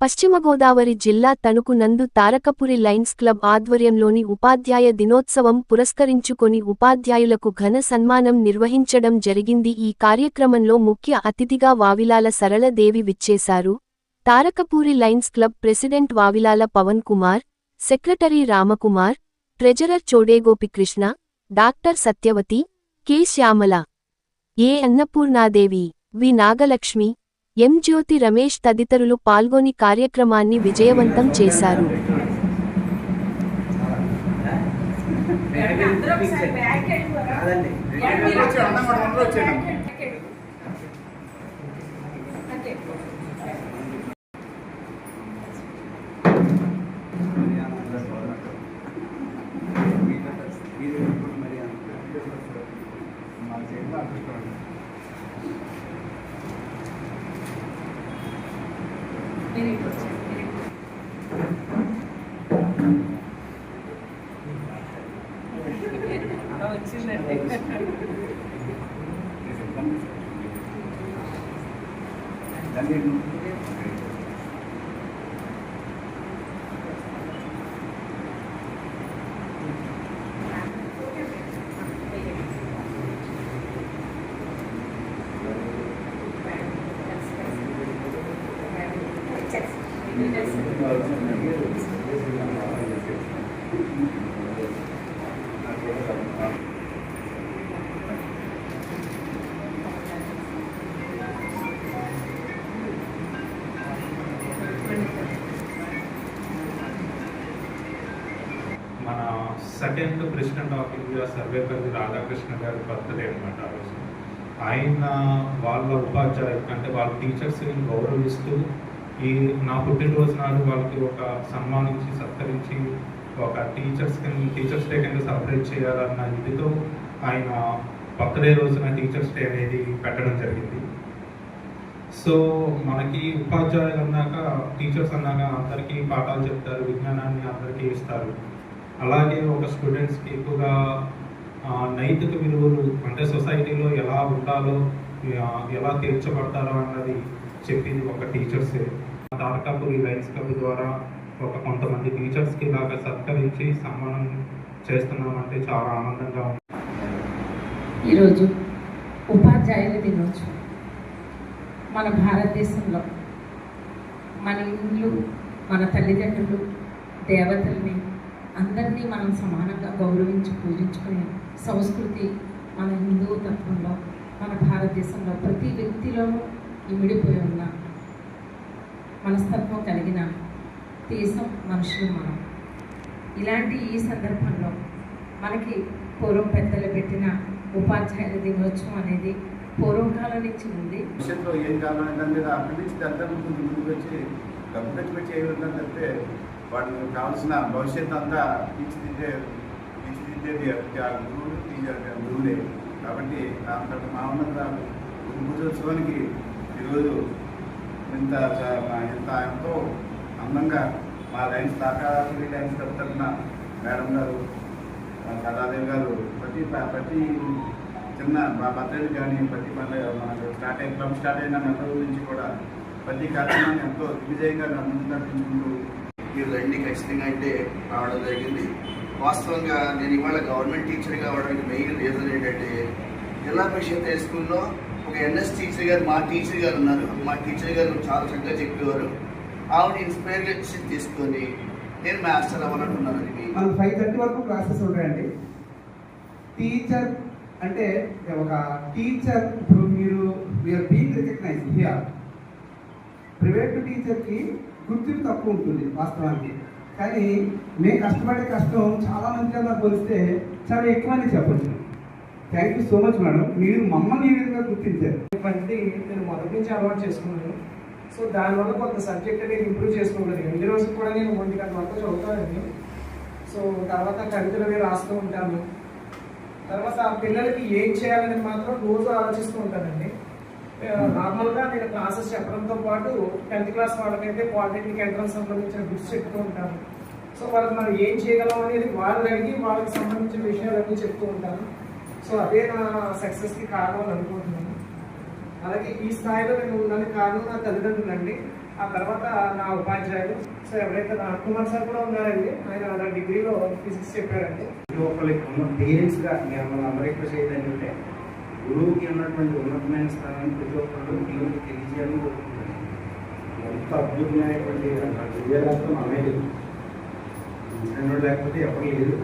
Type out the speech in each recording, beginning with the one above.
పశ్చిమ గోదావరి జిల్లా తణుకు నందు తారకపురి లైన్స్ క్లబ్ ఆధ్వర్యంలోని ఉపాధ్యాయ దినోత్సవం పురస్కరించుకొని ఉపాధ్యాయులకు ఘన సన్మానం నిర్వహించడం జరిగింది. ఈ కార్యక్రమంలో ముఖ్య అతిథిగా వావిలాల సరళదేవి విచ్చేశారు. Tarakapuri Lions club president Vavilala Pavan Kumar secretary Ramakumar treasurer Chodegopikrishna doctor Satyavati K. Shyamala A. Annapurnadevi V. Nagalakshmi M Jyothi Ramesh తదితరులు పాల్గొని కార్యక్రమాన్ని విజయవంతం చేశారు. మీరు ఇటు మన second president of India Sarvepalli Radhakrishna గారి బర్త్డే అనమాట ఆ రోజు. ఆయన వాళ్ళ ఉపాధ్యాయులు అంటే వాళ్ళ టీచర్స్ని గౌరవిస్తూ ఈ నా పుట్టినరోజు నాడు వాళ్ళకి ఒక సన్మానించి సత్కరించి ఒక టీచర్స్ టీచర్స్ డే కింద సెలబ్రేట్ చేయాలన్న ఇదితో ఆయన బర్త్డే రోజున టీచర్స్ డే అనేది పెట్టడం జరిగింది. సో మనకి ఉపాధ్యాయులు అన్నాక టీచర్స్ అన్నాక అందరికీ పాఠాలు చెప్తారు విజ్ఞానాన్ని అందరికీ ఇస్తారు. అలాగే ఒక స్టూడెంట్స్కి ఎక్కువగా నైతిక విలువలు అంటే సొసైటీలో ఎలా ఉండాలో ఎలా తీర్చబడతారో అన్నది చెప్పింది ఒక టీచర్సే తారకాపురి లైన్స్ క్లబ్ ద్వారా ఒక కొంతమంది టీచర్స్కి ఇలాగ సత్కరించి సన్మానం చేస్తున్నామంటే చాలా ఆనందంగా ఉంది. ఈరోజు ఉపాధ్యాయుల దినోత్సవం. మన భారతదేశంలో మన ఇండ్లు మన తల్లిదండ్రులు దేవతల్ని అందరినీ మనం సమానంగా గౌరవించి పూజించుకునే సంస్కృతి మన హిందూ తత్వంలో మన భారతదేశంలో ప్రతి వ్యక్తిలోనూ ఇమిడిపోయి ఉన్న మనస్తత్వం కలిగిన దేశం మనుషులు మనం. ఇలాంటి ఈ సందర్భంలో మనకి పూర్వం పెద్దలు పెట్టిన ఉపాధ్యాయుల దినోత్సవం అనేది పూర్వకాలం నుంచి ఉంది. భవిష్యత్తులో ఏం కావాలని దాని మీద అక్కడి నుంచి అందరం ముందు ముందుకు వచ్చి డబ్బు ఖర్చు పెట్టి చేయగలుగుతాం తప్పితే వాళ్ళకి కావాల్సిన భవిష్యత్తు అంతా తీర్చిదిద్దే తీర్చిదిద్దేది గురువులు గురువులే. కాబట్టి అంతటి మా ఉన్నత పూజోత్సవానికి ఈరోజు ఇంత మా ఇంత ఎంతో అందంగా మా లైన్స్ తాకాపురి లైన్స్ తరఫున మేడం గారు ఆ కళాదేవి గారు ప్రతి ప్రతి చిన్న మా బర్త్డే కానీ ప్రతి పండుగ మనకు స్టార్ట్ అయిన క్లబ్ స్టార్ట్ అయిన నెల రోజుల నుంచి కూడా ప్రతి కార్యక్రమాన్ని ఎంతో దిగ్విజయంగా నడుపుకుంటూ మీరు రండి ఖచ్చితంగా అయితే రావడం జరిగింది. వాస్తవంగా నేను ఇవాళ గవర్నమెంట్ టీచర్ కావడానికి మెయిన్ రీజన్ ఏంటంటే జిల్లా పరిషత్ హై స్కూల్లో ఒక ఎన్ఎస్ టీచర్ గారు మా టీచర్ గారు ఉన్నారు. మా టీచర్ గారు చాలా చక్కగా చెప్పేవారు. ఆవిడ ఇన్స్పిరేషన్ తీసుకొని నేను మాస్టర్ అవ్వాలనుకున్నాను అది మీ- మనకు ఫైవ్ థర్టీ వరకు క్లాసెస్ ఉంటాయండి. టీచర్ అంటే ఒక టీచర్ ఇప్పుడు మీరు we are being recognise here private టీచర్కి గుర్తింపు తక్కువ ఉంటుంది వాస్తవానికి. కానీ మేము కష్టపడే కష్టం చాలా మందిగా పోలిస్తే చాలా ఎక్కువని చెప్పచ్చు. Thank you so much madam మీరు మమ్మల్ని ఈ విధంగా గుర్తించారు. వంటిది నేను మొదటి నుంచి అలవాటు చేసుకున్నాను. సో దానివల్ల కొంత సబ్జెక్ట్ అనేది ఇంప్రూవ్ చేసుకోగలిగాను. ఎన్ని రోజులు కూడా నేను ఒంటి గంట వరకు చదువుతానండి. సో తర్వాత కవితలు అవి రాస్తూ ఉంటాను. తర్వాత ఆ పిల్లలకి ఏం చేయాలని మాత్రం రోజు ఆలోచిస్తూ ఉంటానండి. నార్మల్గా నేను క్లాసెస్ చెప్పడంతో పాటు టెన్త్ క్లాస్ వాళ్ళకైతే పాలిటెక్నిక్ ఎంట్రన్స్ సంబంధించిన బుక్స్ చెప్తూ ఉంటాను. సో వాళ్ళకి మనం ఏం చేయగలం అనేది వాళ్ళు అడిగి వాళ్ళకి సంబంధించిన విషయాలన్నీ చెప్తూ ఉంటాను. సో అదే నా సక్సెస్కి కారణం అని అనుకుంటున్నాను. అలాగే ఈ స్థాయిలో నేను ఉండడానికి కారణం నా తల్లిదండ్రులు అండి ఆ తర్వాత నా ఉపాధ్యాయులు. సో ఎవరైతే నా కుమార్ సార్ కూడా ఉన్నారండి ఆయన నా డిగ్రీలో ఫిజిక్స్ చెప్పారండి. ప్రతి ఉన్న పేరెంట్స్గా నేను మన అందరూ ఎక్కువ చేయదంటే గురువుకి ఉన్నటువంటి ఉన్నతమైన స్థానాన్ని ప్రతి ఒక్కరు పిల్లలకి తెలియజేయాలని కోరుకుంటున్నాను. ఎంత అద్భుతమైనటువంటి విద్యార్థులు మనమే లేదు. లేకపోతే ఎవరు లేదు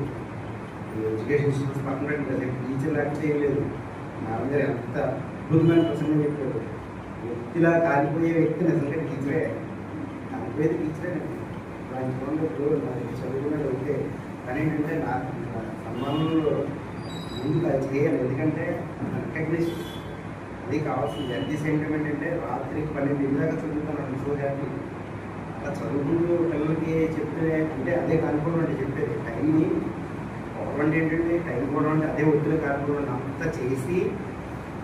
ఎడ్యుకేషన్ ఇన్స్టిట్యూట్స్ పక్కన పెట్టలేదు టీచర్ లేకపోతే ఏం లేదు. నాన్నగారు ఎంత అద్భుతమైన ప్రసంగం చెప్పారు వ్యక్తిలా కాలిపోయే వ్యక్తి నిజంగా టీచరే కాలిపోయేది టీచరే దాని చూడండి నాకు చదువుకున్నది ఉంటే కానీ ఏంటంటే నా సంబంధంలో ముందు అది చేయాలి. ఎందుకంటే రికగ్నిషన్ అది కావాల్సింది. అట్ ది సేమ్ టైం ఏంటంటే రాత్రి పన్నెండు దాకా చదువుతాను. సో హ్యాపీ అలా చదువుకుంటూ పిల్లలకి చెప్తే అంటే అదే కానుకోవడం అంటే చెప్పేది. టైంని గవర్నమెంట్ ఏంటంటే టైం కూడా అంటే అదే ఒత్తిడి కానుకోవడం అంతా చేసి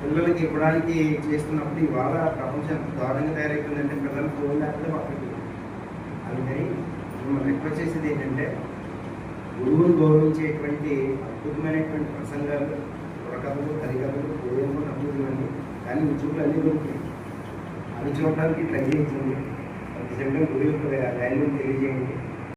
పిల్లలకి ఇవ్వడానికి చేస్తున్నప్పుడు ఇవాళ ప్రపంచం ఎంత దారుణంగా తయారైపోయిందంటే పిల్లలు ఫోన్ లేకపోతే పక్కకి అందుకని మిమ్మల్ని రిక్వెస్ట్ చేసేది ఏంటంటే గురువును గౌరవించేటువంటి అద్భుతమైనటువంటి ప్రసంగాలు పురకథలు హరికథలు పోయేమో నమ్ముతుందండి కానీ ఉద్యోగులు అన్నీ దొరుకుతాయి. అవి చూడడానికి ట్రై చేయించండి ప్రతి గురువు యొక్క వాల్యూని తెలియజేయండి.